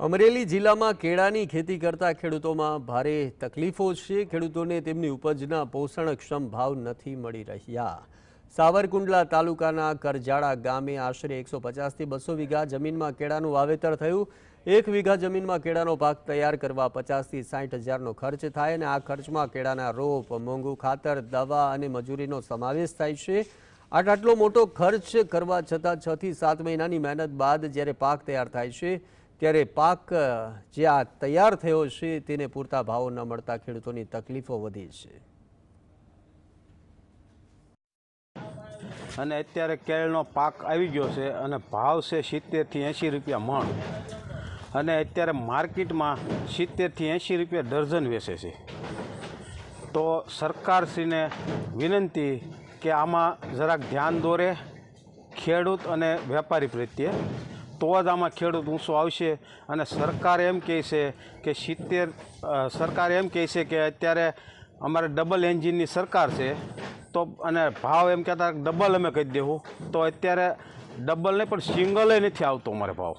અમરેલી જિલ્લામાં કેળાની ખેતી કરતા ખેડૂતોમાં ભારે તકલીફો છે. ખેડૂતોને તેમની ઉપજના પોષણક્ષમ ભાવ નથી મળી રહ્યા. સાવરકુંડલા તાલુકાના કરજાળા ગામે આશરે એકસો પચાસથી બસો વીઘા જમીનમાં કેળાનું વાવેતર થયું. એક વીઘા જમીનમાં કેળાનો પાક તૈયાર કરવા પચાસથી સાઠ હજારનો ખર્ચ થાય અને આ ખર્ચમાં કેળાના રોપ, મોંઘું ખાતર, દવા અને મજૂરીનો સમાવેશ થાય છે. આટ આટલો મોટો ખર્ચ કરવા છતાં છથી સાત મહિનાની મહેનત બાદ જ્યારે પાક તૈયાર થાય છે ત્યારે પાક જે આ તૈયાર થયો છે તેને પૂરતા ભાવો ન મળતા ખેડૂતોની તકલીફો વધી છે. અને અત્યારે કેળનો પાક આવી ગયો છે અને ભાવ છે સિત્તેરથી એંશી રૂપિયા મણ. અને અત્યારે માર્કેટમાં સિત્તેરથી એંશી રૂપિયા ડઝન વેચે છે. તો સરકારશ્રીને વિનંતી કે આમાં જરાક ધ્યાન દોરે ખેડૂત અને વેપારી પ્રત્યે તો જ આમાં ખેડૂત ઊંચો આવશે અને સરકાર એમ કહે છે કે સિત્તેર સરકાર એમ કહે છે કે અત્યારે અમારે ડબલ એન્જિનની સરકાર છે. તો અને ભાવ એમ કહેતા ડબલ અમે કહી દેવું. તો અત્યારે ડબલ નહીં, પણ સિંગલે નથી આવતો અમારે ભાવ.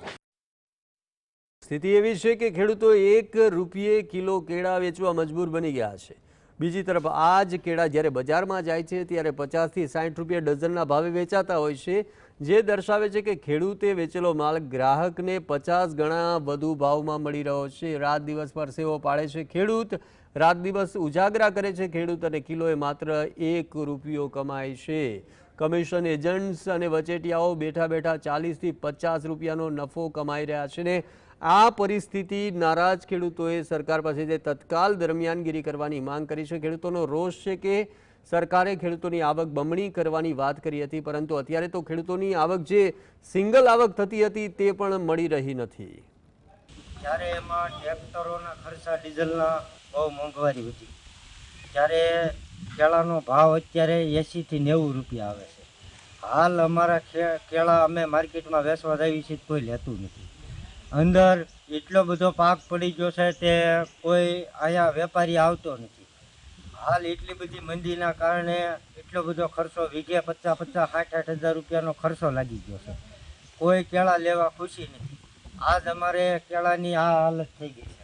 સ્થિતિ એવી છે કે ખેડૂતો એક રૂપિયે કિલો કેળા વેચવા મજબૂર બની ગયા છે. બીજી તરફ આ જ કેળા જ્યારે બજારમાં જાય છે, ત્યારે પચાસથી સાઠ રૂપિયા ડઝનના ભાવે વેચાતા હોય છે. જે દર્શાવે છે કે ખેડૂતે વેચેલો માલ ગ્રાહકને પચાસ ગણા વધુ ભાવમાં મળી રહ્યો છે. રાત દિવસ પર સેવો પાડે છે ખેડૂત. રાત દિવસ ઉજાગરા કરે છે ખેડૂત અને કિલોએ માત્ર એક રૂપિયો કમાય છે. કમિશન એજન્ટ્સ અને વચેટિયાઓ બેઠા બેઠા ચાલીસથી પચાસ રૂપિયાનો નફો કમાઈ રહ્યા છે ને આ પરિસ્થિતિ નારાજ ખેડૂતોએ સરકાર પાસેથી તત્કાલ દરમિયાનગીરી કરવાની માંગ કરી છે. ખેડૂતોનો રોષ છે કે સરકારે ખેડૂતોની આવક બમણી કરવાની વાત કરી હતી, પરંતુ અત્યારે તો ખેડૂતોની આવક જે સિંગલ આવક થતી હતી તે પણ મળી રહી નથી. ત્યારે એમાં ટ્રેક્ટરોના ખર્ચા ડીઝલના બહુ મોંઘવારી હતી ત્યારે કેળાનો ભાવ અત્યારે એંસીથી નેવું રૂપિયા આવે છે. હાલ અમારા કેળા અમે માર્કેટમાં વેચવા જઈએ છીએ કોઈ લેતું નથી. અંદર એટલો બધો પાક પડી ગયો છે તે કોઈ અહીંયા વેપારી આવતો નથી. હાલ એટલી બધી મંદીના કારણે એટલો બધો ખર્ચો વીઘે પચાસ પચાસ સાઠ આઠ હજાર રૂપિયાનો ખર્ચો લાગી ગયો છે. કોઈ કેળા લેવા ખુશી નથી. આજ અમારે કેળાની આ હાલત થઈ ગઈ